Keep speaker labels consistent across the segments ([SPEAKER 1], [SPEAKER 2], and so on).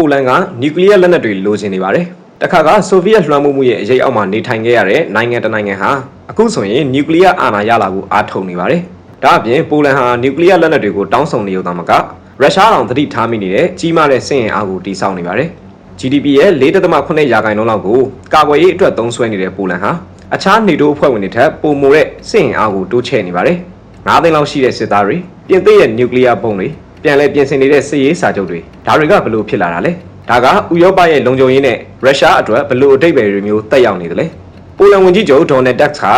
[SPEAKER 1] ပိုလန်ကနျူကလ িয়ার လက်နက်တွေလိုချင်နေပါတယ်။တခါကဆိုဗီယက်လွှမ်းမိုးမှုရဲ့အရေးအောက်မှာနေထိုင်ခဲ့ရတဲ့နိုင်ငံတစ်နိုင်ငံဟာအခုဆိုရင်နျူကလ িয়ার အာဏာရလာဖို့အားထုတ်နေပါတယ်။ဒါအပြင်ပိုလန်ဟာနျူကလ িয়ার လက်နက်တွေကိုတောင်းဆိုနေရုံသာမကရုရှားတောင်သတိထားမိနေတဲ့ကြီးမားတဲ့စစ်ရင်အားကိုတိစောက်နေပါတယ်။ GDP ရဲ့4.8ရာခိုင်နှုန်းလောက်ကိုကာကွယ်ရေးအတွက်သုံးစွဲနေတဲ့ပိုလန်ဟာအခြားနေတိုးအဖွဲ့ဝင်တွေထက်ပိုမိုတဲ့စစ်ရင်အားကိုတိုးချဲ့နေပါတယ်။9သိန်းလောက်ရှိတဲ့စစ်သားတွေပြင်သစ်ရဲ့နျူကလ িয়ার ပုံတွေ ပြန်လည်ပြင်ဆင်နေတဲ့စစ်ရေးစာချုပ်တွေဒါတွေကဘလို့ဖြစ်လာတာလဲဒါကဥရောပရဲ့လုံခြုံရေးနဲ့ရုရှားအတွက်ဘလို့အတိတ်ပဲတွေမျိုးတက်ရောက်နေတယ်လေပိုလန်ဝန်ကြီးချုပ်ဒေါ်နယ်တက်စ်ဟာ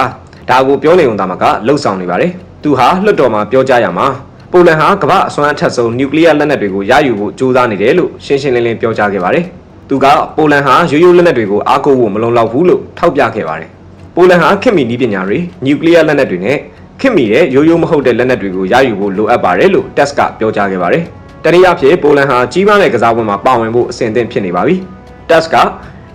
[SPEAKER 1] ဒါကိုပြောနေုံသာမကလှုပ်ဆောင်နေပါတယ်သူဟာလွှတ်တော်မှာပြောကြားရမှာပိုလန်ဟာကမ္ဘာအစွမ်းအထက်ဆုံးနျူကလ িয়ার လက်နက်တွေကိုရယူဖို့ကြိုးစားနေတယ်လို့ရှင်းရှင်းလင်းလင်းပြောကြားခဲ့ပါတယ်သူကပိုလန်ဟာရိုးရိုးလက်နက်တွေကိုအားကိုးဖို့မလုံလောက်ဘူးလို့ထောက်ပြခဲ့ပါတယ်ပိုလန်ဟာခင်မီနီးပညာတွေနျူကလ িয়ার လက်နက်တွေနဲ့ ခင်မီရဲ့ရိုးရိုးမဟုတ်တဲ့လက်နက်တွေကိုရယူဖို့လိုအပ်ပါတယ်လို့တက်ကပြောကြားခဲ့ပါတယ်။တနည်းအားဖြင့်ပိုလန်ဟာကြီးမားတဲ့ကစားပွဲမှာပါဝင်ဖို့အဆင်သင့်ဖြစ်နေပါပြီ။တက်က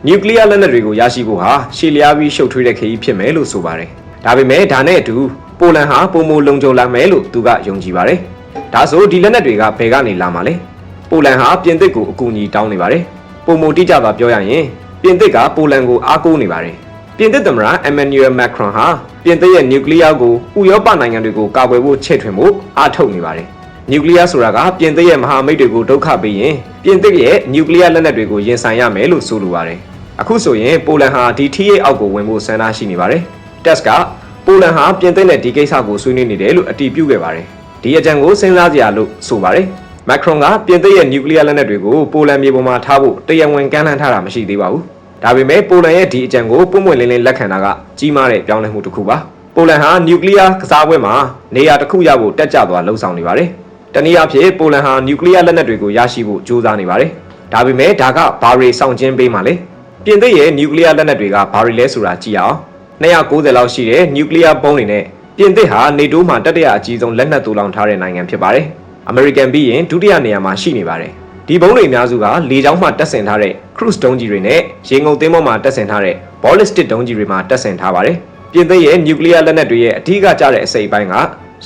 [SPEAKER 1] နျူကလ িয়ার လက်နက်တွေကိုရရှိဖို့ဟာရှည်လျားပြီးရှုပ်ထွေးတဲ့ခရီးဖြစ်မယ်လို့ဆိုပါတယ်။ဒါပေမဲ့ဒါနဲ့အတူပိုလန်ဟာပုံမလုံခြုံလာမယ်လို့သူကယုံကြည်ပါတယ်။ဒါဆိုဒီလက်နက်တွေကဘယ်ကနေလာမှာလဲ။ပိုလန်ဟာပြင်သစ်ကိုအကူအညီတောင်းနေပါတယ်။ပုံမတိကျစွာပြောရရင်ပြင်သစ်ကပိုလန်ကိုအားကိုးနေပါတယ်။ ပြင်သစ်သမ္မတအမန်နျူရယ်မက်ခရွန်ဟာပြင်သစ်ရဲ့နျူကလ িয়ার ကိုဥရောပနိုင်ငံတွေကိုကာကွယ်ဖို့ချဲ့ထွင်ဖို့အားထုတ်နေပါတယ်။နျူကလ িয়ার ဆိုတာကပြင်သစ်ရဲ့မဟာမိတ်တွေကိုဒုက္ခပေးရင်ပြင်သစ်ရဲ့နျူကလ িয়ার လက်နက်တွေကိုရင်ဆိုင်ရမယ်လို့ဆိုလိုပါတယ်။အခုဆိုရင်ပိုလန်ဟာဒီထီးရဲ့အောက်ကိုဝင်ဖို့ဆန္ဒရှိနေပါတယ်။တက်ကပိုလန်ဟာပြင်သစ်နဲ့ဒီကိစ္စကိုဆွေးနွေးနေတယ်လို့အတည်ပြုခဲ့ပါတယ်။ဒီအကြံကိုစဉ်းစားကြရလို့ဆိုပါတယ်။မက်ခရွန်ကပြင်သစ်ရဲ့နျူကလ িয়ার လက်နက်တွေကိုပိုလန်မြေပေါ်မှာထားဖို့တရားဝင်ကမ်းလှမ်းထားတာမရှိသေးပါဘူး။ ဒါပေမဲ့ပိုလန်ရဲ့ဒီအကြံကိုပုံမှန်လင်းလင်းလက်ခံတာကကြီးမားတဲ့ပြောင်းလဲမှုတစ်ခုပါ။ပိုလန်ဟာနျူကလ িয়ার ကစားပွဲမှာနေရာတစ်ခုရဖို့တက်ကြသွားလှုံ့ဆော်နေပါတယ်။တနည်းအားဖြင့်ပိုလန်ဟာနျူကလ িয়ার လက်နက်တွေကိုရရှိဖို့ကြိုးစားနေပါတယ်။ဒါပေမဲ့ဒါကဘာတွေစောင့်ခြင်းပေးမှလဲ။ပြင်သစ်ရဲ့နျူကလ িয়ার လက်နက်တွေကဘာတွေလဲဆိုတာကြည့်အောင်။290လောက်ရှိတဲ့နျူကလ িয়ার ဘုံးတွေနဲ့ပြင်သစ်ဟာနေတိုးမှာတတိယအကြီးဆုံးလက်နက်တူလောင်ထားတဲ့နိုင်ငံဖြစ်ပါတယ်။အမေရိကန်ပြီးရင်ဒုတိယနေရာမှာရှိနေပါတယ်။ဒီဘုံတွေအများစုကလေကြောင်းမှတက်ဆင်ထားတဲ့ cruise ဒုံးကြီးတွေနဲ့ရေငုံသင်းပေါ်မှာတပ်ဆင်ထားတဲ့ ballistic ဒုံးကြီးတွေမှာတပ်ဆင်ထားပါတယ်။ပြင်သစ်ရဲ့ nuclear လက်နက်တွေရဲ့အထူးကကြတဲ့အစိပ်ပိုင်းက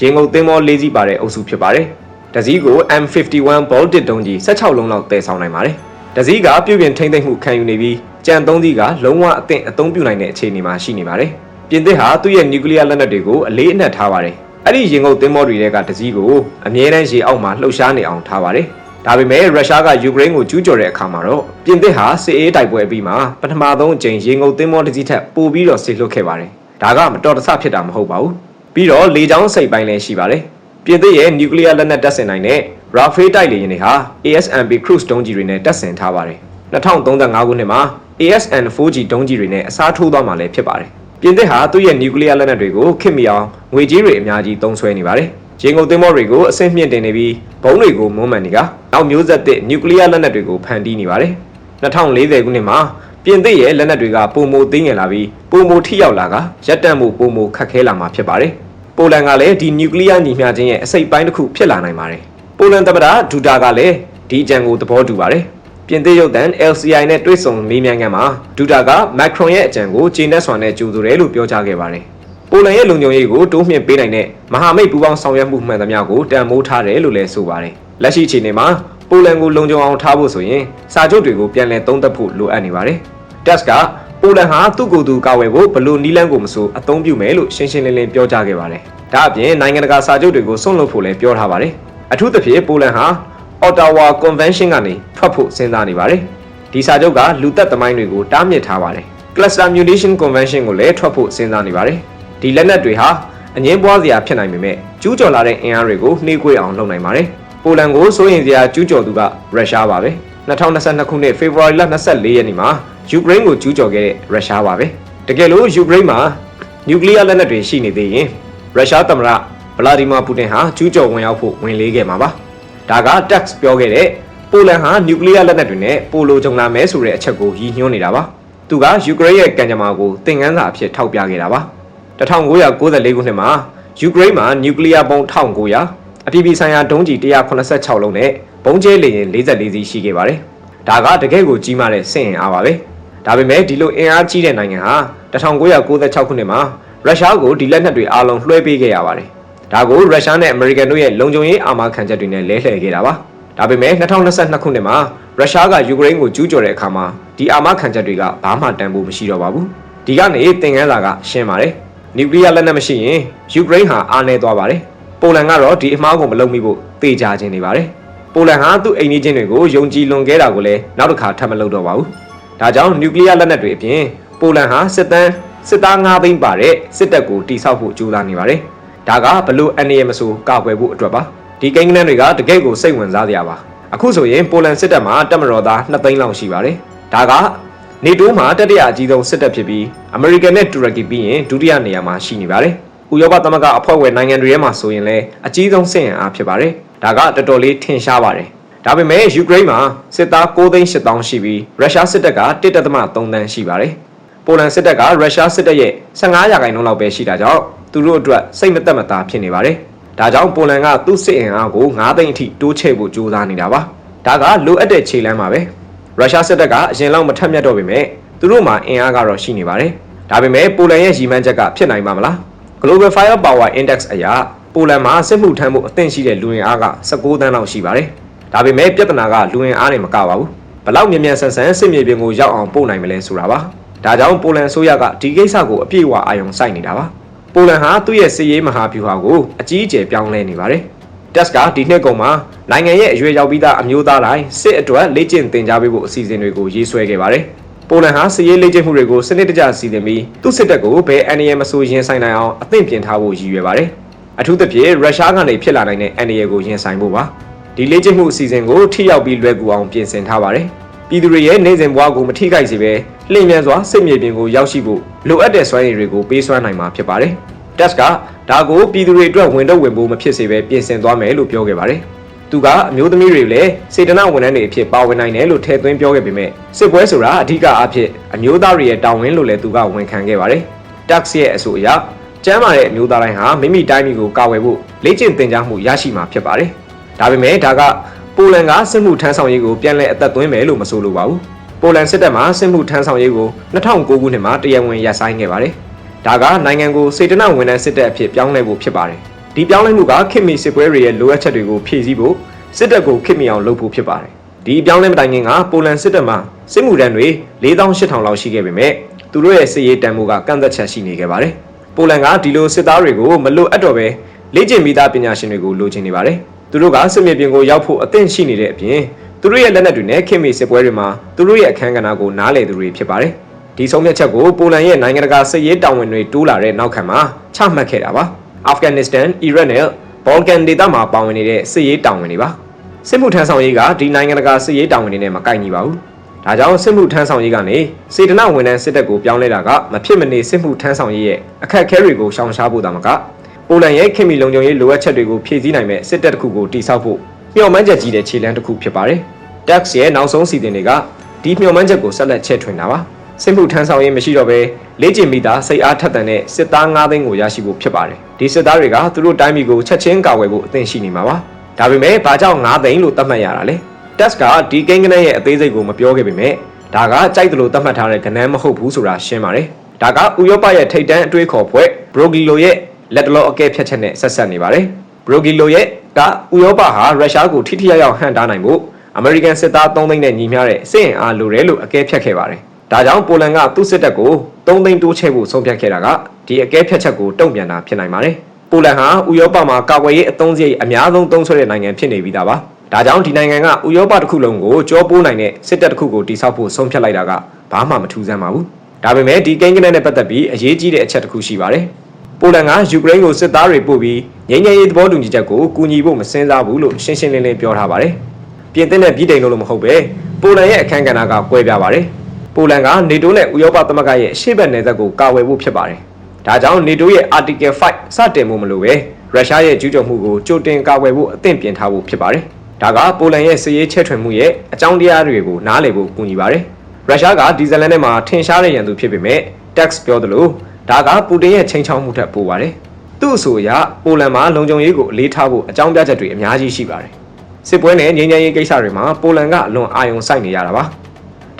[SPEAKER 1] ရေငုံသင်းပေါ်၄စီးပါတဲ့အုပ်စုဖြစ်ပါတယ်။တစည်းကို M51 Baltic ဒုံးကြီး16လုံးလောက်တည်ဆောင်နိုင်ပါတယ်။တစည်းကပြုပြင်ထိမ့်သိမ့်မှုခံယူနေပြီးကြံသုံးစီးကလုံးဝအသင့်အသုံးပြုနိုင်တဲ့အခြေအနေမှာရှိနေပါတယ်။ပြင်သစ်ဟာသူ့ရဲ့ nuclear လက်နက်တွေကိုအလေးအနက်ထားပါတယ်။အဲ့ဒီရေငုပ်သင်းမောတွေတဲကတစည်းကိုအမြဲတမ်းရေအောက်မှာလှုပ်ရှားနေအောင်ထားပါတယ်။ ဒါပေမဲ့ရုရှားကယူကရိန်းကိုကျူးကျော်တဲ့အခါမှာတော့ပြင်သစ်ဟာစစ်အေးတိုက်ပွဲအပြီးမှာပထမဆုံးအကြိမ်ရေငုပ်သင်းမောတစ်စီးထက်ပိုပြီးတော့ဆေလွတ်ခဲ့ပါတယ်။ဒါကမတော်တဆဖြစ်တာမဟုတ်ပါဘူး။ပြီးတော့လေကြောင်းစိတ်ပိုင်းလည်းရှိပါတယ်။ပြင်သစ်ရဲ့နျူကလ িয়ার လက်နက်တပ်ဆင်နိုင်တဲ့ Rafale တိုက်လေယာဉ်တွေဟာ ASMB cruise ဒုံးကြီးတွေနဲ့တပ်ဆင်ထားပါတယ်။2035ခုနှစ်မှာ ASN 4G ဒုံးကြီးတွေနဲ့အစားထိုးသွားမှာလည်းဖြစ်ပါတယ်။ပြင်သစ်ဟာသူ့ရဲ့နျူကလ িয়ার လက်နက်တွေကိုခင်မီအောင်ငွေကြေးတွေအများကြီးသုံးစွဲနေပါတယ်။ ရေငုပ်သင်းမောတွေကိုအဆင့်မြင့်တင်နေပြီးဘုံတွေကိုမွမ်းမံနေကနောက်မျိုးဆက်သစ်နျူကလ িয়ার လက်နက်တွေကိုဖန်တီးနေပါတယ်။2040ခုနှစ်မှာပြင်သစ်ရဲ့လက်နက်တွေကပုံမိုသိငယ်လာပြီးပုံမိုထိရောက်လာကရပ်တန့်မှုပုံမိုခက်ခဲလာမှာဖြစ်ပါတယ်။ပိုလန်ကလည်းဒီနျူကလ িয়ার ညီမျှခြင်းရဲ့အစိတ်ပိုင်းတစ်ခုဖြစ်လာနိုင်ပါတယ်။ပိုလန်သမ္မတဒူတာကလည်းဒီအကြံကိုသဘောတူပါတယ်။ပြင်သစ်ရုပ်သံ LCI နဲ့တွေ့ဆုံမေးမြန်းခန်းမှာဒူတာကမက်ခရွန်ရဲ့အကြံကိုကျေနပ်စွာနဲ့ကြိုဆိုတယ်လို့ပြောကြားခဲ့ပါတယ်။ ပိုလန်ရဲ့လုံခြုံရေးကိုတိုးမြှင့်ပေးနိုင်တဲ့မဟာမိတ်ပူးပေါင်းဆောင်ရွက်မှုမှန်သမျှကိုတန်ဖိုးထားတယ်လို့လည်းဆိုပါတယ်။လက်ရှိအခြေအနေမှာပိုလန်ကိုလုံခြုံအောင်ထားဖို့ဆိုရင်စာချုပ်တွေကိုပြန်လည်သုံးသပ်ဖို့လိုအပ်နေပါတယ်။ Tusk ကပိုလန်ဟာသူ့ကိုယ်သူကာဝယ်ဖို့ဘလို့နီးလန်းကိုမဆိုအသုံးပြုမယ်လို့ရှင်းရှင်းလင်းလင်းပြောကြားခဲ့ပါတယ်။ဒါအပြင်နိုင်ငံတကာစာချုပ်တွေကိုဆွန့်လွတ်ဖို့လည်းပြောထားပါတယ်။အထူးသဖြင့်ပိုလန်ဟာ Ottawa Convention ကနေထွက်ဖို့စဉ်းစားနေပါတယ်။ဒီစာချုပ်ကလူသက်သမိုင်းတွေကိုတားမြစ်ထားပါတယ်။ Cluster Munition Convention ကိုလည်းထွက်ဖို့စဉ်းစားနေပါတယ်။ ဒီလက်နက်တွေဟာအငင်းပွားစရာဖြစ်နိုင်ပေမဲ့ကျူးကျော်လာတဲ့အင်အားတွေကိုနှေးကွေးအောင်လုပ်နိုင်ပါတယ်။ပိုလန်ကိုစိုးရင်စရာကျူးကျော်သူကရုရှားပါပဲ။2022ခုနှစ်ဖေဖော်ဝါရီလ24ရက်နေ့မှာယူကရိန်းကိုကျူးကျော်ခဲ့တဲ့ရုရှားပါပဲ။တကယ်လို့ယူကရိန်းမှာနျူကလ িয়ার လက်နက်တွေရှိနေသေးရင်ရုရှားသမ္မတဗလာဒီမာပူတင်ဟာကျူးကျော်ဝင်ရောက်ဖို့ဝင်လေးခဲ့မှာပါ။ဒါက Tax ပြောခဲ့တဲ့ပိုလန်ဟာနျူကလ িয়ার လက်နက်တွေနဲ့ပိုလိုကြုံလာမဲဆိုတဲ့အချက်ကိုရည်ညွှန်းနေတာပါ။သူကယူကရိန်းရဲ့ကံကြမ္မာကိုသင်ခန်းစာအဖြစ်ထောက်ပြခဲ့တာပါ။ 1994ခုနှစ်မှာယူကရိန်းမှာနျူကလ িয়ার ဘုံ1900အပြည်ပြည်ဆိုင်ရာဒုံးကျည်186လုံးနဲ့ဘုံကျဲလေယာဉ်44စီးရှိခဲ့ပါတယ်။ဒါကတကယ့်ကိုကြီးမားတဲ့စစ်ရင်အားပါပဲ။ဒါပေမဲ့ဒီလိုအင်အားကြီးတဲ့နိုင်ငံဟာ1996ခုနှစ်မှာရုရှားကိုဒီလက်နက်တွေအားလုံးလွှဲပေးခဲ့ရပါတယ်။ဒါကိုရုရှားနဲ့အမေရိကန်တို့ရဲ့လုံခြုံရေးအာမခံချက်တွေနဲ့လဲလှယ်ခဲ့တာပါ။ဒါပေမဲ့2022ခုနှစ်မှာရုရှားကယူကရိန်းကိုကျူးကျော်တဲ့အခါမှာဒီအာမခံချက်တွေကဘာမှတန်ဖို့မရှိတော့ပါဘူးဒီကနေသင်ခန်းစာကရှင်းပါတယ် နျူကလ িয়ার လက်နက်မရှိရင်ယူကရိန်းဟာအားနည်းသွားပါတယ်ပိုလန်ကတော့ဒီအမှားကိုမလုပ်မိဖို့တေချာခြင်းနေပါတယ်ပိုလန်ဟာသူ့အိမ်နီးချင်းတွေကိုယုံကြည်လွန်ခဲ့တာကိုလည်းနောက်တစ်ခါထပ်မလုပ်တော့ပါဘူးဒါကြောင့်နျူကလ িয়ার လက်နက်တွေအပြင်ပိုလန်ဟာစစ်တမ်းစစ်သား9သိန်းပါတဲ့စစ်တပ်ကိုတိစောက်ဖို့ကြိုးစားနေပါတယ်ဒါကဘလို့အနေရမဆိုကာကွယ်ဖို့အတွက်ပါဒီကိန်းဂဏန်းတွေကတကယ့်ကိုစိတ်ဝင်စားစရာပါအခုဆိုရင်ပိုလန်စစ်တပ်မှာတပ်မတော်သား2သိန်းလောက်ရှိပါတယ်ဒါက နေတိုးမှာတတိယအကြီးဆုံးစစ်တပ်ဖြစ်ပြီးအမေရိကန်နဲ့တူရကီပြီးရင်ဒုတိယနေရာမှာရှိနေပါတယ်ဥရောပသမဂ္ဂအဖွဲ့ဝင်နိုင်ငံတွေထဲမှာဆိုရင်လည်းအကြီးဆုံးစစ်ရင်အားဖြစ်ပါတယ်ဒါကတော်တော်လေးထင်ရှားပါတယ်ဒါပေမဲ့ယူကရိန်းမှာစစ်သား9သိန်း8000ရှိပြီးရုရှားစစ်တပ်က1.3သန်းရှိပါတယ်ပိုလန်စစ်တပ်ကရုရှားစစ်တပ်ရဲ့15ရာခိုင်နှုန်းလောက်ပဲရှိတာကြောင့်သူတို့အတွက်စိတ်မသက်မသာဖြစ်နေပါတယ်။ဒါကြောင့်ပိုလန်ကသူ့စစ်အင်အားကို9သိန်းအထိတိုးချဲ့ဖို့ကြိုးစားနေတာပါ။ဒါကလိုအပ်တဲ့ခြေလှမ်းပါပဲ။ ရုရှားစစ်တပ်ကအရင်လောက်မထက်မြက်တော့ပေမဲ့သူတို့မှာအင်အားကတော့ရှိနေပါတယ်။ဒါပေမဲ့ပိုလန်ရဲ့ရည်မှန်းချက်ကဖြစ်နိုင်ပါမလား။ Global Firepower Index အရပိုလန်မှာစစ်မှုထမ်းမှုအသင့်ရှိတဲ့လူဝင်အားက19သန်းလောက်ရှိပါတယ်။ဒါပေမဲ့ပြဿနာကလူဝင်အားနဲ့မကပါဘူး။ဘလောက်မြန်မြန်ဆန်ဆန်စစ်မြေပြင်ကိုရောက်အောင်ပို့နိုင်မလဲဆိုတာပါ။ဒါကြောင့်ပိုလန်ဆိုရကဒီကိစ္စကိုအပြည့်အဝအာရုံစိုက်နေတာပါ။ပိုလန်ဟာသူ့ရဲ့စစ်ရေးမဟာဗျူဟာကိုအကြီးအကျယ်ပြောင်းလဲနေပါတယ်။ Test ကဒီနှစ်ကုန်မှာနိုင်ငံရဲ့အရွယ်ရောက်ပြီးသားအမျိုးသားတိုင်းစစ်အတွက်လေ့ကျင့်သင်ကြားပေးဖို့အစီအစဉ်တွေကိုရေးဆွဲခဲ့ပါတယ်။ပိုလန်ဟာစစ်ရေးလေ့ကျင့်မှုတွေကိုစနစ်တကျစီစဉ်ပြီးသူ့စစ်တပ်ကိုဘယ်အန်ဒီယမဆိုရင်ဆိုင်နိုင်အောင်အသင့်ပြင်ထားဖို့ရည်ရွယ်ပါတယ်။အထူးသဖြင့်ရုရှားကနေဖြစ်လာနိုင်တဲ့အန်ဒီယကိုရင်ဆိုင်ဖို့ပါ။ဒီလေ့ကျင့်မှုအစီအစဉ်ကိုထိရောက်ပြီးလွယ်ကူအောင်ပြင်ဆင်ထားပါတယ်။ပြည်သူတွေရဲ့နေစဉ်ဘဝကိုမထိခိုက်စေဘဲလျင်မြန်စွာစစ်မြေပြင်ကိုရောက်ရှိဖို့လိုအပ်တဲ့စွမ်းရည်တွေကိုပေးစွမ်းနိုင်မှာဖြစ်ပါတယ်။ Test ကဒါကိုပြည်သူတွေအတွက်ဝင်တော့ဝင်ဖို့မဖြစ်စေဘဲပြင်ဆင်သွားမယ်လို့ပြောခဲ့ပါတယ်။သူကအမျိုးသမီးတွေလည်းစေတနာဝန်ထမ်းတွေအဖြစ်ပါဝင်နိုင်တယ်လို့ထည့်သွင်းပြောခဲ့ပေမဲ့စစ်ပွဲဆိုတာအဓိကအဖြစ်အမျိုးသားတွေရဲ့တာဝန်လို့လည်းသူကဝန်ခံခဲ့ပါတယ်။ Tax ရဲ့အဆိုအရကျမ်းမာတဲ့အမျိုးသားတိုင်းဟာမိမိတိုင်းပြည်ကိုကာကွယ်ဖို့လေ့ကျင့်သင်ကြားမှုရရှိမှာဖြစ်ပါတယ်။ဒါပေမဲ့ဒါကပိုလန်ကစစ်မှုထမ်းဆောင်ရေးကိုပြန်လည်အသက်သွင်းမယ်လို့မဆိုလိုပါဘူး။ပိုလန်စစ်တပ်မှစစ်မှုထမ်းဆောင်ရေးကို2009ခုနှစ်မှာတရားဝင်ရပ်ဆိုင်းခဲ့ပါတယ်။ ဒါကနိုင်ငံကိုစေတနာဝန်ထမ်းစစ်တပ်အဖြစ်ပြောင်းလဲဖို့ဖြစ်ပါတယ်။ဒီပြောင်းလဲမှုကခေတ်မီစစ်ပွဲတွေရဲ့လိုအပ်ချက်တွေကိုဖြည့်ဆည်းဖို့စစ်တပ်ကိုခေတ်မီအောင်လုပ်ဖို့ဖြစ်ပါတယ်။ဒီပြောင်းလဲမတိုင်ခင်ကပိုလန်စစ်တပ်မှာစစ်မှုထမ်းတွေ4800လောက်ရှိခဲ့ပေမဲ့သူတို့ရဲ့စစ်ရေးတန်ဖိုးကကန့်သက်ချက်ရှိနေခဲ့ပါတယ်။ပိုလန်ကဒီလိုစစ်သားတွေကိုမလွတ်အပ်တော့ပဲလေ့ကျင့်ပြီးသားပညာရှင်တွေကိုလိုချင်နေပါတယ်။သူတို့ကစစ်မြေပြင်ကိုရောက်ဖို့အသင့်ရှိနေတဲ့အပြင်သူတို့ရဲ့လက်နက်တွေနဲ့ခင်မီစစ်ပွဲတွေမှာသူတို့ရဲ့အခန်းကဏ္ဍကိုနားလည်သူတွေဖြစ်ပါတယ်။ ဒီဆုံးဖြတ်ချက်ကိုပိုလန်ရဲ့နိုင်ငံတကာစစ်ရေးတာဝန်တွေတိုးလာတဲ့နောက်ခံမှာချမှတ်ခဲ့တာပါ။အာဖဂန်နစ္စတန်၊အီရတ်နဲ့ဘော်လကန်ဒေသမှာပါဝင်နေတဲ့စစ်ရေးတာဝန်တွေပါ။စစ်မှုထမ်းဆောင်ရေးကဒီနိုင်ငံတကာစစ်ရေးတာဝန်တွေနဲ့မကိုက်ညီပါဘူး။ဒါကြောင့်စစ်မှုထမ်းဆောင်ရေးကနေစေတနာဝန်ထမ်းစစ်တပ်ကိုပြောင်းလဲတာကမဖြစ်မနေစစ်မှုထမ်းဆောင်ရေးရဲ့အခက်အခဲတွေကိုရှောင်ရှားဖို့တာမကပိုလန်ရဲ့ခင်မီလုံခြုံရေးလိုအပ်ချက်တွေကိုဖြည့်ဆည်းနိုင်မဲ့စစ်တပ်တစ်ခုကိုတည်ဆောက်ဖို့မျှော်မှန်းချက်ကြီးတဲ့ခြေလှမ်းတစ်ခုဖြစ်ပါတယ်။ Tax ရဲ့နောက်ဆုံးစီစဉ်တွေကဒီမျှော်မှန်းချက်ကိုဆက်လက်ချဲ့ထွင်တာပါ။ စစ်မှုထမ်းဆောင်ရေးမရှိတော့ဘဲလေ့ကျင့်မိသားစိတ်အားထက်သန်တဲ့စစ်သား9သိန်းကိုရရှိဖို့ဖြစ်ပါတယ်။ဒီစစ်သားတွေကသူတို့တိုင်းပြည်ကိုချက်ချင်းကာကွယ်ဖို့အသင့်ရှိနေမှာပါ။ဒါပေမဲ့ဘာကြောင့်9သိန်းလို့သတ်မှတ်ရတာလဲ။ Tax ကဒီကိန်းဂဏန်းရဲ့အသေးစိတ်ကိုမပြောခဲ့ပေမဲ့ဒါကကြိုက်တယ်လို့သတ်မှတ်ထားတဲ့ကဏ္ဍမဟုတ်ဘူးဆိုတာရှင်းပါတယ်။ဒါကဥရောပရဲ့ထိပ်တန်းအတွေးခေါ်ဖွဲ့ Brogilo ရဲ့လက်တလောအကဲဖြတ်ချက်နဲ့ဆက်ဆက်နေပါတယ်။ဘရိုဂီလိုရဲ့ကဥရောပဟာရုရှားကိုထိထိရောက်ရောက်ဟန်တားနိုင်ဖို့အမေရိကန်စစ်သား3သိန်းနဲ့ညီမျှတဲ့စစ်ရင်အားလိုတယ်လို့အကဲဖြတ်ခဲ့ပါတယ်။ ဒါကြောင့်ပိုလန်ကသူ့စစ်တပ်ကို3သိန်းတိုးချဲ့ဖို့ဆုံးဖြတ်ခဲ့တာကဒီအကဲဖြတ်ချက်ကိုတုံ့ပြန်တာဖြစ်နိုင်ပါတယ်။ပိုလန်ဟာဥရောပမှာကာကွယ်ရေးအသုံးစရိတ်အများဆုံးသုံးစွဲတဲ့နိုင်ငံဖြစ်နေပြီးသားပါ။ဒါကြောင့်ဒီနိုင်ငံကဥရောပတစ်ခုလုံးကိုကြောပိုးနိုင်တဲ့စစ်တပ်တစ်ခုကိုတိစောက်ဖို့ဆုံးဖြတ်လိုက်တာကဘာမှမထူးဆန်းပါဘူး။ဒါပေမဲ့ဒီကိန်းဂဏန်းနဲ့ပတ်သက်ပြီးအရေးကြီးတဲ့အချက်တစ်ခုရှိပါတယ်။ပိုလန်ကယူကရိန်းကိုစစ်သားတွေပို့ပြီးငြိမ်းချမ်းရေးသဘောတူညီချက်ကိုကူညီဖို့မစင်စားဘူးလို့ရှင်းရှင်းလင်းလင်းပြောထားပါတယ်။ပြင်သစ်နဲ့ပြည်တိန်လို့မဟုတ်ပဲပိုလန်ရဲ့အခမ်းကဏ္ဍကကွဲပြားပါတယ်။ ပိုလန်ကနေတိုနဲ့ဥရောပသမဂ္ဂရဲ့ရှေ့ဘက်နယ်စပ်ကိုကာဝယ်ဖို့ဖြစ်ပါတယ်။ဒါကြောင့်နေတိုရဲ့ Article 5စတင်မှုမလို့ပဲရုရှားရဲ့ကျူးကျော်မှုကိုကြိုတင်ကာကွယ်ဖို့အသင့်ပြင်ထားဖို့ဖြစ်ပါတယ်။ဒါကပိုလန်ရဲ့စစ်ရေးချဲ့ထွင်မှုရဲ့အကြောင်းတရားတွေကိုနားလည်ဖို့ကူညီပါတယ်။ရုရှားကဒီဇယ်လန်ထဲမှာထင်ရှားတဲ့ရန်သူဖြစ်ပေမဲ့ tax ပြောသလိုဒါကပူတင်ရဲ့ချိန်ချောက်မှုထက်ပိုပါတယ်။သူ့အဆိုအရပိုလန်မှာလုံခြုံရေးကိုအလေးထားဖို့အကြောင်းပြချက်တွေအများကြီးရှိပါတယ်။စစ်ပွဲနဲ့ငြိမ်းချမ်းရေးကိစ္စတွေမှာပိုလန်ကအလွန်အာရုံစိုက်နေရတာပါ။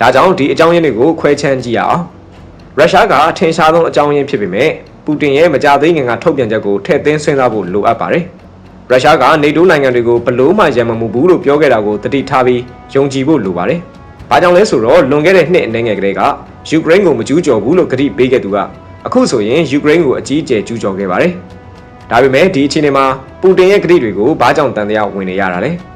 [SPEAKER 1] ဒါကြောင့်ဒီအကြောင်းရင်းတွေကိုခွဲခြမ်းကြည့်ရအောင်။ရုရှားကအထင်ရှားဆုံးအကြောင်းရင်းဖြစ်ပေမဲ့ပူတင်ရဲ့မကြသေးခင်ကထုတ်ပြန်ချက်ကိုထည့်သွင်းစဉ်းစားဖို့လိုအပ်ပါတယ်။ရုရှားကနေတိုးနိုင်ငံတွေကိုဘလို့မှရံမမှုဘူးလို့ပြောခဲ့တာကိုတတိထားပြီးယုံကြည်ဖို့လိုပါတယ်။ဘာကြောင့်လဲဆိုတော့လွန်ခဲ့တဲ့နှစ်အနေငယ်ကလေးကယူကရိန်းကိုမကျူးကျော်ဘူးလို့ကတိပေးခဲ့သူကအခုဆိုရင်ယူကရိန်းကိုအကြီးအကျယ်ကျူးကျော်ခဲ့ပါတယ်။ဒါပေမဲ့ဒီအခြေအနေမှာပူတင်ရဲ့ကတိတွေကိုဘာကြောင့်တန်တရားဝင်နေရတာလဲ။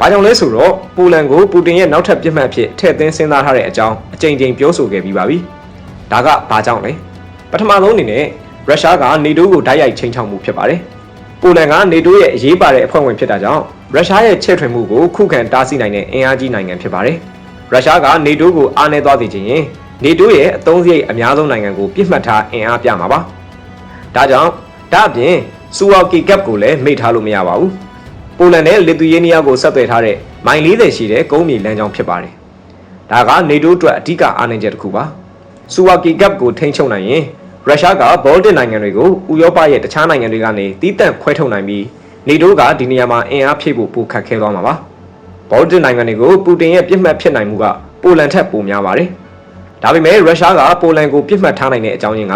[SPEAKER 1] ဘာကြောင့်လဲဆိုတော့ပိုလန်ကိုပူတင်ရဲ့နောက်ထပ်ပြစ်မှတ်အဖြစ်ထည့်သွင်းစဉ်းစားထားတဲ့အကြောင်းအကြိမ်ကြိမ်ပြောဆိုခဲ့ပြီးပါပြီ။ဒါကဘာကြောင့်လဲ။ပထမဆုံးအနေနဲ့ရုရှားကနေတိုးကိုတိုက်ရိုက်ချိန်ချောက်မှုဖြစ်ပါတယ်။ပိုလန်ကနေတိုးရဲ့အရေးပါတဲ့အဖွဲ့ဝင်ဖြစ်တာကြောင့်ရုရှားရဲ့ချဲ့ထွင်မှုကိုခုခံတားဆီးနိုင်တဲ့အင်အားကြီးနိုင်ငံဖြစ်ပါတယ်။ရုရှားကနေတိုးကိုအားနည်းသွားစေခြင်းရင်နေတိုးရဲ့အသုံးစရိတ်အများဆုံးနိုင်ငံကိုပြစ်မှတ်ထားအင်အားပြမှာပါ။ဒါကြောင့်ဒါအပြင်စူဝါကီကပ်ကိုလည်းမေ့ထားလို့မရပါဘူး။ ပိုလန်နဲ့လစ်သူယေးနီးယားကိုဆက်သွယ်ထားတဲ့မိုင်40ရှိတဲ့ကုန်းမြေလမ်းကြောင်းဖြစ်ပါတယ်။ဒါကနေတိုးအတွက်အဓိကအားနည်းချက်တစ်ခုပါ။စူဝါကီကပ်ကိုထိန်းချုပ်နိုင်ရင်ရုရှားကဘောလတစ်နိုင်ငံတွေကိုဥရောပရဲ့တခြားနိုင်ငံတွေကနေတီးတန့်ခွဲထုတ်နိုင်ပြီးနေတိုးကဒီနေရာမှာအင်အားဖြည့်ဖို့ပိုခက်ခဲသွားမှာပါ။ဘောလတစ်နိုင်ငံတွေကိုပူတင်ရဲ့ပြစ်မှတ်ဖြစ်နိုင်မှုကပိုလန်ထက်ပိုများပါတယ်။ဒါပေမဲ့ရုရှားကပိုလန်ကိုပြစ်မှတ်ထားနိုင်တဲ့အကြောင်းရင်းက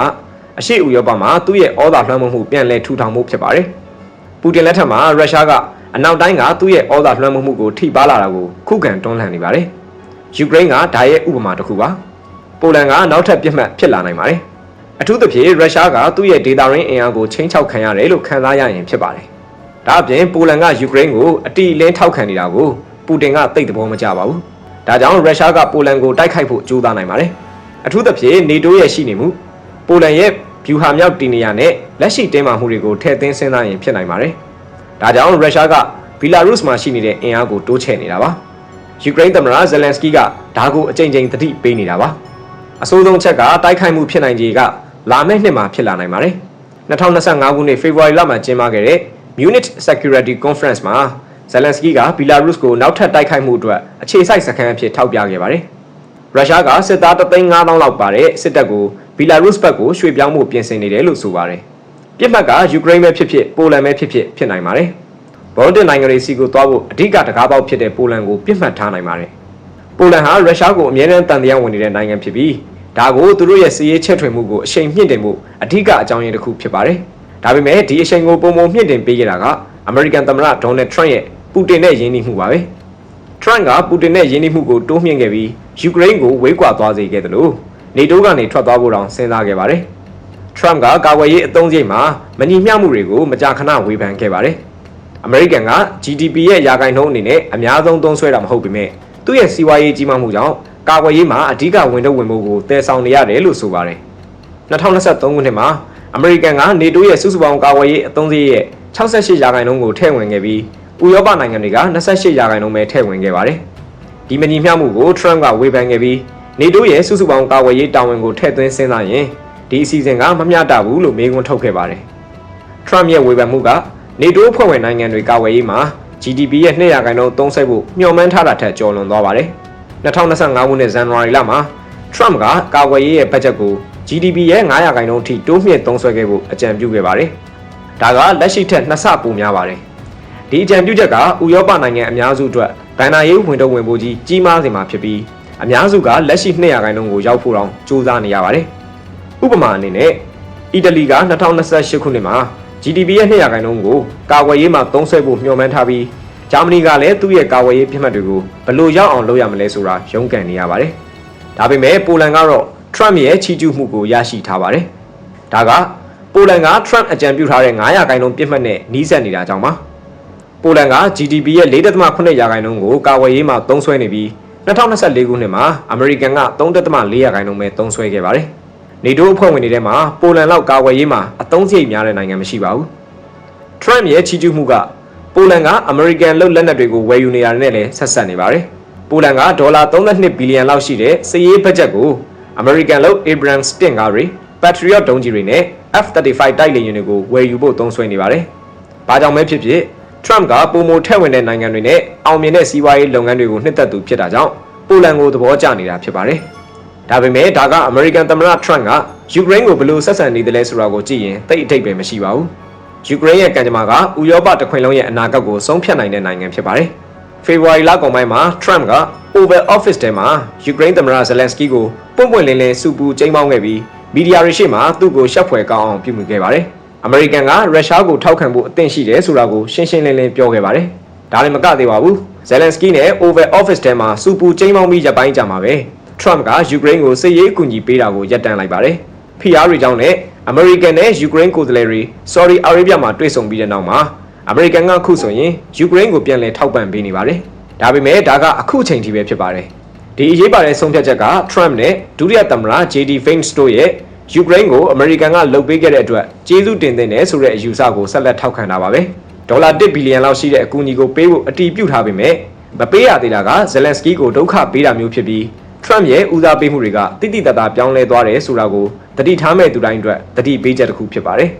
[SPEAKER 1] အရှေ့ဥရောပမှာသူ့ရဲ့ဩဇာလွှမ်းမိုးမှုပြန်လည်ထူထောင်မှုဖြစ်ပါတယ်။ပူတင်လက်ထက်မှာရုရှားက အနောက်တိုင်းကသူ့ရဲ့ဩဇာလွှမ်းမိုးမှုကိုထိပါလာတာကိုခုခံတွန်းလှန်နေပါတယ်။ယူကရိန်းကဒါရဲ့ဥပမာတစ်ခုပါ။ပိုလန်ကနောက်ထပ်ပြစ်မှတ်ဖြစ်လာနိုင်ပါတယ်။အထူးသဖြင့်ရုရှားကသူ့ရဲ့ဒေတာရင်းအင်အားကိုချိန်ချောက်ခံရတယ်လို့ခံစားရရင်ဖြစ်ပါတယ်။ဒါအပြင်ပိုလန်ကယူကရိန်းကိုအတီအလင်းထောက်ခံနေတာကိုပူတင်ကသိတဲ့ဘောမကြပါဘူး။ဒါကြောင့်ရုရှားကပိုလန်ကိုတိုက်ခိုက်ဖို့ကြိုးစားနိုင်ပါတယ်။အထူးသဖြင့်နေတိုးရဲ့ရှိနေမှုပိုလန်ရဲ့ဗျူဟာမြောက်တီနီယာနဲ့လက်ရှိတင်းမာမှုတွေကိုထည့်သွင်းစဉ်းစားရင်ဖြစ်နိုင်ပါတယ်။ ဒါကြောင့်ရုရှားကဘီလာရုစ်မှာရှိနေတဲ့အင်အားကိုတိုးချဲ့နေတာပါ။ယူကရိန်းသမ္မတဇယ်လန်စကီးကဒါကိုအကြိမ်ကြိမ်သတိပေးနေတာပါ။အဆိုးဆုံးချက်ကတိုက်ခိုက်မှုဖြစ်နိုင်ခြေကလာမယ့်နှစ်မှာဖြစ်လာနိုင်ပါတယ်။2025ခုနှစ်ဖေဖော်ဝါရီလမှာကျင်းပခဲ့တဲ့ Munich Security Conference မှာဇယ်လန်စကီးကဘီလာရုစ်ကိုနောက်ထပ်တိုက်ခိုက်မှုအတွက်အခြေစိုက်စခန်းအဖြစ်ထောက်ပြခဲ့ပါတယ်။ရုရှားကစစ်သား3,500လောက်ပါတဲ့စစ်တပ်ကိုဘီလာရုစ်ဘက်ကိုရွှေ့ပြောင်းမှုပြင်ဆင်နေတယ်လို့ဆိုပါတယ်။ ပြစ်မှတ်ကယူကရိန်းပဲဖြစ်ဖြစ်ပိုလန်ပဲဖြစ်ဖြစ်ဖြစ်နိုင်ပါတယ်။ဘောလတစ်နိုင်ငံတွေစီကိုသွားဖို့အဓိကတကားပေါက်ဖြစ်တဲ့ပိုလန်ကိုပြစ်မှတ်ထားနိုင်ပါတယ်။ပိုလန်ဟာရုရှားကိုအမြဲတမ်းတန်တရားဝင်နေတဲ့နိုင်ငံဖြစ်ပြီးဒါကိုသူတို့ရဲ့စီးရေးချက်ထွင်မှုကိုအရှိန်မြင့်တင်မှုအဓိကအကြောင်းရင်းတစ်ခုဖြစ်ပါတယ်။ဒါပေမဲ့ဒီအရှိန်ကိုပုံပုံမြင့်တင်ပေးခဲ့တာကအမေရိကန်သမ္မတဒေါ်နယ်ထရန့်ရဲ့ပူတင်နဲ့ယင်းနှိမှုပါပဲ။ Trump ကပူတင်နဲ့ယင်းနှိမှုကိုတိုးမြှင့်ခဲ့ပြီးယူကရိန်းကိုဝေးကွာသွားစေခဲ့တယ်လို့နေတိုးကနေထွက်သွားဖို့တောင်စဉ်းစားခဲ့ပါတယ်။ Trump ကကာကွယ်ရေးအသုံးစရိတ်မှာမညီမျှမှုတွေကိုမကြာခဏဝေဖန်ခဲ့ပါတယ်။ American က GDP ရဲ့ရာခိုင်နှုန်းအနေနဲ့အများဆုံးသုံးစွဲတာမဟုတ်ပေမဲ့သူ့ရဲ့စီးပွားရေးကြီးမားမှုကြောင့်ကာကွယ်ရေးမှာအဓိကဝင်တော့ဝင်မှုကိုတည်ဆောင်နေရတယ်လို့ဆိုပါတယ်။2023ခုနှစ်မှာ American ကနေတိုးရဲ့စုစုပေါင်းကာကွယ်ရေးအသုံးစရိတ်ရဲ့68ရာခိုင်နှုန်းကိုထည့်ဝင်ခဲ့ပြီးဥရောပနိုင်ငံတွေက28ရာခိုင်နှုန်းပဲထည့်ဝင်ခဲ့ပါတယ်။ဒီမညီမျှမှုကို Trump ကဝေဖန်ခဲ့ပြီးနေတိုးရဲ့စုစုပေါင်းကာကွယ်ရေးတာဝန်ကိုထည့်သွင်းစဉ်းစားရင် ဒီအစီအစဉ်ကမမျှတဘူးလို့မေးခွန်းထုတ်ခဲ့ပါတယ်။ Trump ရဲ့ဝေဖန်မှုကနေတိုးအဖွဲ့ဝင်နိုင်ငံတွေကာကွယ်ရေးမှာ GDP ရဲ့200ရာခိုင်နှုန်းသုံးစွဲဖို့မျှော်မှန်းထားတာထက်ကျော်လွန်သွားပါတယ်။2025ခုနှစ်ဇန်နဝါရီလမှာ Trump ကကာကွယ်ရေးရဲ့ဘတ်ဂျက်ကို GDP ရဲ့900ရာခိုင်နှုန်းထိတိုးမြှင့်သုံးစွဲခဲ့ဖို့အကြံပြုခဲ့ပါတယ်။ဒါကလက်ရှိထက်နှစ်ဆပိုများပါတယ်။ဒီအကြံပြုချက်ကဥရောပနိုင်ငံအများစုအတွက်ဗန်နာရေးဝင်တော့ဝင်ဖို့ကြီးကြီးမားစေမှာဖြစ်ပြီးအများစုကလက်ရှိ200ခိုင်နှုန်းကိုရောက်ဖို့တောင်စူးစမ်းနေရပါတယ်။ ဥပမာအနေနဲ့အီတလီက2028ခုနှစ်မှာ GDP ရဲ့200ခိုင်နှုန်းကိုကာကွယ်ရေးမှာသုံးစွဲဖို့မျှော်မှန်းထားပြီးဂျာမနီကလည်းသူ့ရဲ့ကာကွယ်ရေးပြစ်မှတ်တွေကိုဘယ်လိုရောက်အောင်လုပ်ရမလဲဆိုတာရုန်းကန်နေရပါတယ်။ဒါပေမဲ့ပိုလန်ကတော့ Trump ရဲ့ချီးကျူးမှုကိုရရှိထားပါတယ်။ဒါကပိုလန်က Trump အကြံပြုထားတဲ့900ခိုင်နှုန်းပြစ်မှတ်နဲ့နှီးစပ်နေတာကြောင့်ပါ။ပိုလန်က GDP ရဲ့4.8ရာခိုင်နှုန်းကိုကာကွယ်ရေးမှာသုံးစွဲနေပြီး2024ခုနှစ်မှာအမေရိကန်က3.4ရာခိုင်နှုန်းပဲသုံးစွဲခဲ့ပါတယ်။ နေတိုးအဖွဲ့ဝင်တွေထဲမှာပိုလန်လောက်ကာကွယ်ရေးမှာအသုံးစရိတ်များတဲ့နိုင်ငံမရှိပါဘူး။ Trump ရဲ့ချီးကျူးမှုကပိုလန်ကအမေရိကန်လုပ်လက်နက်တွေကိုဝယ်ယူနေရတယ်နဲ့လည်းဆက်ဆက်နေပါတယ်။ပိုလန်ကဒေါ်လာ32ဘီလီယံလောက်ရှိတဲ့စည်ရေးဘတ်ဂျက်ကိုအမေရိကန်လုပ် Abrams တင့်ကားတွေ Patriot ဒုံးကျည်တွေနဲ့ F-35 တိုက်လေယာဉ်တွေကိုဝယ်ယူဖို့သုံးစွဲနေပါတယ်။ဘာကြောင့်ပဲဖြစ်ဖြစ် Trump ကပုံမထက်ဝင်တဲ့နိုင်ငံတွေနဲ့အောင်မြင်တဲ့စီးပွားရေးလုပ်ငန်းတွေကိုနှစ်သက်သူဖြစ်တာကြောင့်ပိုလန်ကိုသဘောကျနေတာဖြစ်ပါတယ်။ ဒါပေမဲ့ဒါကအမေရိကန်သမ္မတ Trump ကယူကရိန်းကိုဘယ်လိုဆက်ဆံနေတယ်လဲဆိုတာကိုကြည့်ရင်သိအထိတ်ပဲမရှိပါဘူး။ယူကရိန်းရဲ့ကံကြမ္မာကဥရောပတခွင်လုံးရဲ့အနာဂတ်ကိုဆုံးဖြတ်နိုင်တဲ့နိုင်ငံဖြစ်ပါတယ်။ဖေဖော်ဝါရီလကုန်ပိုင်းမှာ Trump က Oval Office ထဲမှာယူကရိန်းသမ္မတ Zelensky ကိုပွင့်ပွင့်လင်းလင်းစုပူကျိမ်းပေါင်းခဲ့ပြီးမီဒီယာတွေရှေ့မှာသူ့ကိုရှက်ဖွယ်ကောင်းအောင်ပြုမှုခဲ့ပါတယ်။အမေရိကန်ကရုရှားကိုထောက်ခံဖို့အသင့်ရှိတယ်ဆိုတာကိုရှင်းရှင်းလင်းလင်းပြောခဲ့ပါတယ်။ဒါလည်းမကသေးပါဘူး။ဇယ်လန်စကီနဲ့ Oval Office ထဲမှာစူပူကျိမ်းမောင်းပြီးရပ်ပိုင်းကြာမှာပဲ။ Trump ကယူကရိန်းကိုစစ်ရေးအကူအညီပေးတာကိုရပ်တန့်လိုက်ပါတယ်။ PR တွေကြောင့်လည်းအမေရိကန်နဲ့ယူကရိန်းကိုယ်စားလှယ်တွေ Saudi Arabia မှာတွေ့ဆုံပြီးတဲ့နောက်မှာအမေရိကန်ကအခုဆိုရင်ယူကရိန်းကိုပြန်လည်ထောက်ပံ့ပေးနေပါတယ်။ဒါပေမဲ့ဒါကအခုအချိန်ထိပဲဖြစ်ပါတယ်။ဒီအရေးပါတဲ့ဆုံးဖြတ်ချက်က Trump နဲ့ဒုတိယသမ္မတ JD Vance တို့ရဲ့ယူကရိန်းကိုအမေရိကန်ကလှုပ်ပေးခဲ့တဲ့အတွက်ကျေးဇူးတင်သင့်တယ်ဆိုတဲ့အယူဆကိုဆက်လက်ထောက်ခံတာပါပဲဒေါ်လာ1ဘီလီယံလောက်ရှိတဲ့အကူအညီကိုပေးဖို့အတည်ပြုထားပေမဲ့မပေးရသေးတာကဇယ်လန်စကီကိုဒုက္ခပေးတာမျိုးဖြစ်ပြီး ထရမ့်ရဲ့ဦးစားပေးမှုတွေကတိတိတတ်တာပြောင်းလဲသွားတယ်ဆိုတာကိုတတိထားမဲ့သူတိုင်းအတွက်တတိပေးချက်တစ်ခုဖြစ်ပါတယ်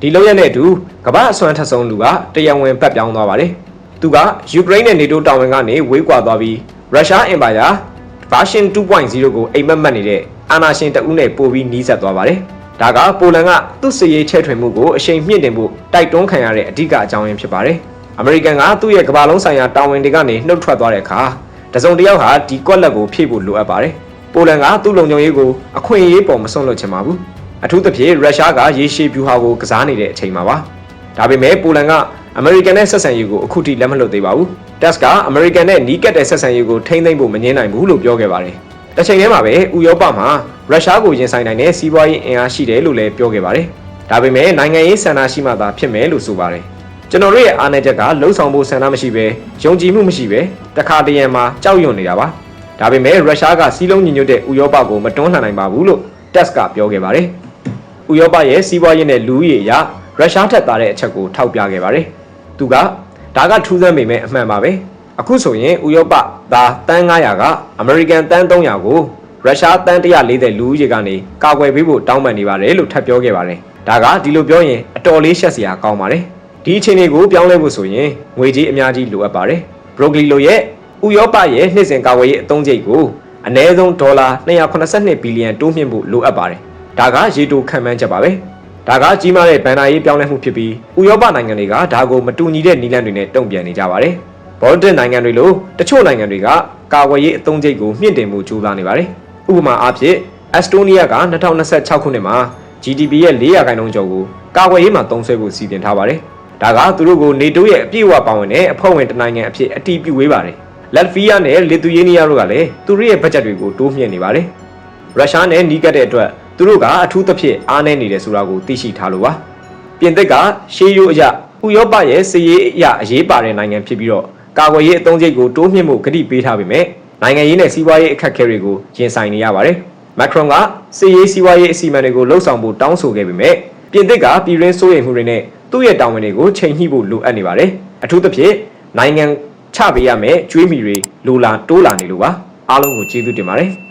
[SPEAKER 1] ဒီလောက်ရတဲ့အတူကမ္ဘာအစွမ်းထက်ဆုံးလူကတရားဝင်ပတ်ပြောင်းသွားပါတယ်သူကယူကရိန်းနဲ့နေတိုးတာဝန်ကနေဝေးကွာသွားပြီးရုရှားအင်ပါယာ version 2.0ကိုအိမ်မက်မက်နေတဲ့အာနာရှင်တအုပ်နဲ့ပို့ပြီးနီးစပ်သွားပါတယ်။ဒါကပိုလန်ကသူ့စစ်ရေးချဲ့ထွင်မှုကိုအရှိန်မြင့်တင်ဖို့တိုက်တွန်းခံရတဲ့အဓိကအကြောင်းရင်းဖြစ်ပါတယ်။အမေရိကန်ကသူ့ရဲ့ကမ္ဘာလုံးဆိုင်ရာတာဝန်တွေကနေနှုတ်ထွက်သွားတဲ့အခါ တစုံတစ်ယောက်ဟာဒီကွက်လက်ကိုဖြည့်ဖို့လိုအပ်ပါတယ်။ပိုလန်ကသူ့လုံခြုံရေးကိုအခွင့်အရေးပေါ်မစွန့်လွတ်ချင်ပါဘူး။အထူးသဖြင့်ရုရှားကရေရှည်ဗျူဟာကိုကစားနေတဲ့အချိန်မှာပါ။ဒါပေမဲ့ပိုလန်ကအမေရိကန်နဲ့ဆက်ဆံရေးကိုအခုထိလက်မလွတ်သေးပါဘူး။တက်စ်ကအမေရိကန်နဲ့နီးကပ်တဲ့ဆက်ဆံရေးကိုထိန်းသိမ်းဖို့မငြင်းနိုင်ဘူးလို့ပြောခဲ့ပါတယ်။တစ်ချိန်တည်းမှာပဲဥရောပမှာရုရှားကိုရင်ဆိုင်နိုင်တဲ့စီးပွားရေးအင်အားရှိတယ်လို့လည်းပြောခဲ့ပါတယ်။ဒါပေမဲ့နိုင်ငံရေးဆန္ဒရှိမှသာဖြစ်မယ်လို့ဆိုပါတယ်။ ကျွန်တော်တို့ရဲ့အားနည်းချက်ကလှုံ့ဆော်ဖို့ဆန္ဒမရှိပဲယုံကြည်မှုမရှိပဲတခါတရံမှာကြောက်ရွံ့နေတာပါ။ဒါပေမဲ့ရုရှားကစီးလုံးညီညွတ်တဲ့ဥရောပကိုမတွန်းလှန်နိုင်ပါဘူးလို့တက်စ်ကပြောခဲ့ပါတယ်။ဥရောပရဲ့စီးပွားရေးနဲ့လူဦးရေအရရုရှားထက်သာတဲ့အချက်ကိုထောက်ပြခဲ့ပါတယ်။သူကဒါကထူးဆန်းပေမဲ့အမှန်ပါပဲ။အခုဆိုရင်ဥရောပသားတန်း900ကအမေရိကန်တန်း300ကိုရုရှားတန်း140လူဦးရေကနေကာကွယ်ပေးဖို့တောင်းပန်နေပါတယ်လို့ထပ်ပြောခဲ့ပါတယ်။ဒါကဒီလိုပြောရင်အတော်လေးရှက်စရာကောင်းပါတယ်။ ဒီအခြေအနေကိုပြောင်းလဲဖို့ဆိုရင်ငွေကြေးအများကြီးလိုအပ်ပါတယ်။ Broccoli လိုရဲ့ဥရောပရဲ့နှစ်စဉ်ကာကွယ်ရေးအသုံးစရိတ်ကိုအနည်းဆုံးဒေါ်လာ282ဘီလီယံတိုးမြှင့်ဖို့လိုအပ်ပါတယ်။ဒါကရေတိုခံမှန်းချက်ပါပဲ။ဒါကကြီးမားတဲ့ဗန်နာရေးပြောင်းလဲမှုဖြစ်ပြီးဥရောပနိုင်ငံတွေကဒါကိုမတူညီတဲ့နည်းလမ်းတွေနဲ့တုံ့ပြန်နေကြပါတယ်။ဘော်လတစ်နိုင်ငံတွေလိုတချို့နိုင်ငံတွေကကာကွယ်ရေးအသုံးစရိတ်ကိုမြင့်တင်မှုကြိုးစားနေပါတယ်။ဥပမာအားဖြင့်အက်စတိုးနီးယားက2026ခုနှစ်မှာ GDP ရဲ့400ခိုင်နှုန်းကျော်ကိုကာကွယ်ရေးမှာသုံးစွဲဖို့စီစဉ်ထားပါတယ်။ ဒါကသူတို့ကိုနေတိုးရဲ့အပြည့်အဝပါဝင်တဲ့အဖွဲ့ဝင်တနိုင်ငံအဖြစ်အတည်ပြုဝေးပါတယ်။လက်ဖီးယားနဲ့လစ်သူယေးနီးယားတို့ကလည်းသူတို့ရဲ့ဘတ်ဂျက်တွေကိုတိုးမြှင့်နေပါတယ်။ရုရှားနဲ့နီးကပ်တဲ့အတွက်သူတို့ကအထူးသဖြင့်အားနည်းနေတယ်ဆိုတာကိုသိရှိထားလို့ပါ။ပြင်သစ်ကရှေးရိုးအရဥရောပရဲ့စည်ရေးအရာအရေးပါတဲ့နိုင်ငံဖြစ်ပြီးတော့ကာကွယ်ရေးအသုံးစရိတ်ကိုတိုးမြှင့်မှုကတိပေးထားပေမဲ့နိုင်ငံရေးနဲ့စီးပွားရေးအခက်အခဲတွေကိုရင်ဆိုင်နေရပါတယ်။မက်ခရွန်ကစည်ရေးစီးပွားရေးအစီအမံတွေကိုလှုပ်ဆောင်ဖို့တောင်းဆိုခဲ့ပေမဲ့ပြင်သစ်ကပြည်တွင်းစိုးရိမ်မှုတွေနဲ့ သူ့ရဲ့တာဝန်တွေကိုချိန်ညှိဖို့လိုအပ်နေပါတယ်။အထူးသဖြင့်နိုင်ငံချပေးရမယ်ကျွေးမီတွေလိုလာတိုးလာနေလို့ပါအားလုံးကိုကျေးဇူးတင်ပါတယ်။